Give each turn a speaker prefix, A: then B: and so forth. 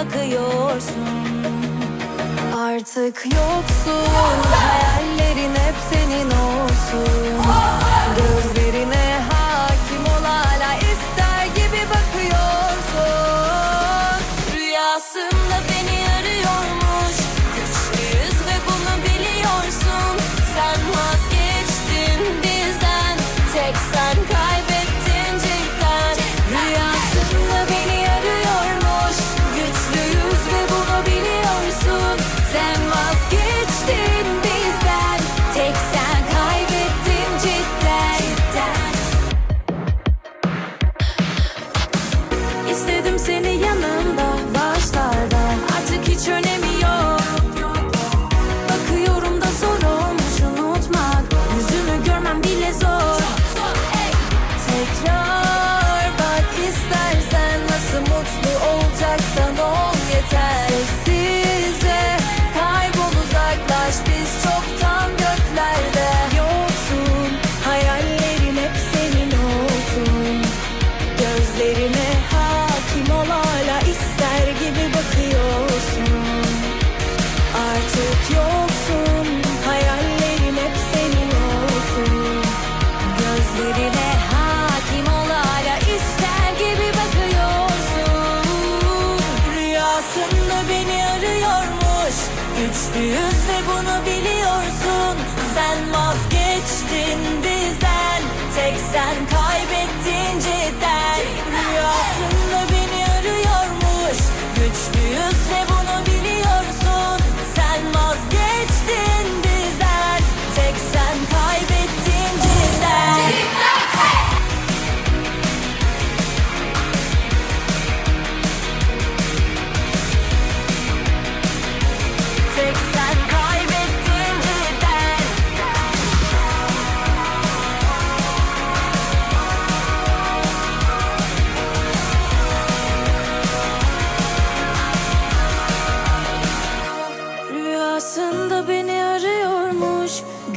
A: bakıyorsun. Artık yoksun Hep senin olsun. Gözlerine hakim ol hala ister gibi bakıyorsun.
B: Rüyasında beni arıyormuş Güçlüyüz ve bunu biliyorsun. Sen vazgeçtin